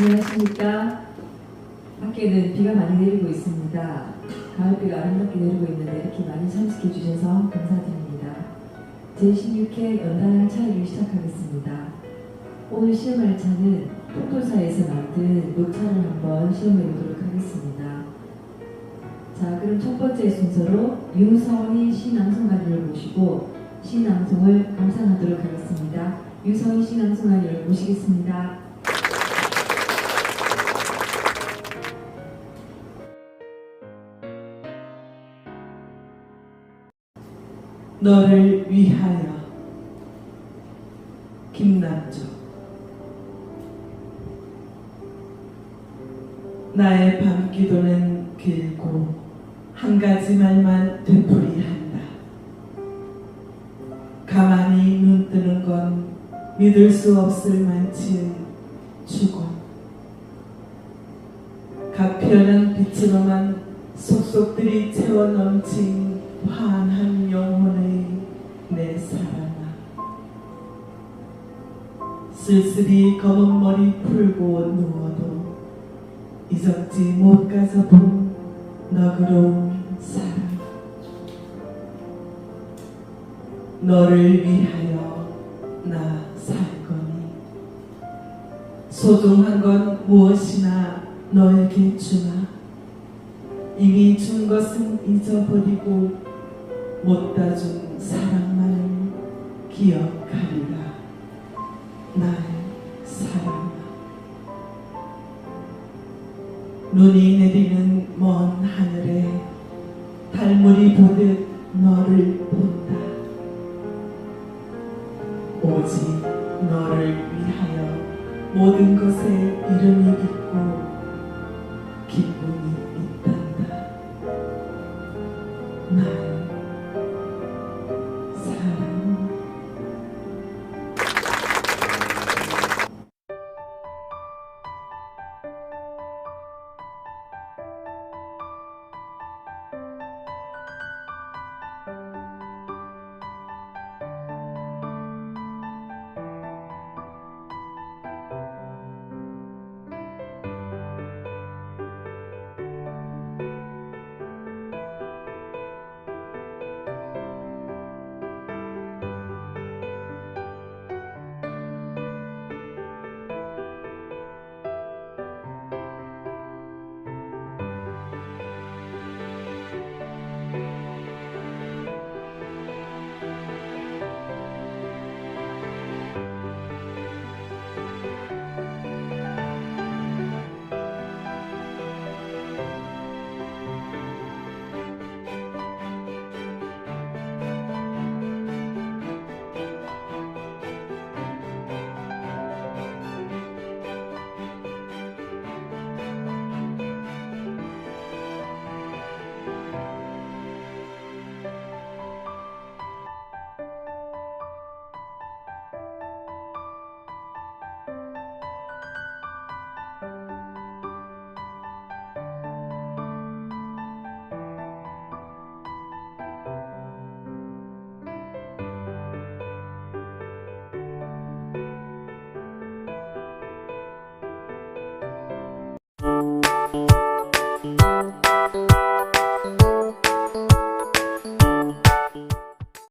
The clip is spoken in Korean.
안녕하십니까. 밖에는 비가 많이 내리고 있습니다. 가을비가 아름답게 내리고 있는데 이렇게 많이 참석해 주셔서 감사드립니다. 제16회 연단한 차이를 시작하겠습니다. 오늘 시험할 차는 폭도사에서 만든 녹차를 한번 시험해 보도록 하겠습니다. 자, 그럼 첫 번째 순서로 유성희 시낭송가님을 모시고 시낭송을 감상하도록 하겠습니다. 유성희 시낭송가님을 모시겠습니다. 너를 위하여 김남조. 나의 밤 기도는 길고 한 가지 말만 되풀이한다. 가만히 눈 뜨는 건 믿을 수 없을 만치의 죽음. 각 피어난 빛으로만 속속들이 채워 넘친 환한 영혼의 내 사랑아. 쓸쓸히 검은 머리 풀고 누워도 잊었지 못 가서 본 너그러운 사랑. 너를 위하여 나 살거니 소중한 건 무엇이나 너에게 주나? 이미 준 것은 잊어버리고 못다 준 사랑만을 기억하리라 나의 사랑아 눈이 내리는 먼 하늘에 달물이 보듯 너를 본다. 오직 너를 위하여 모든 것에 이름이 있고 기쁨이 있단다. 나의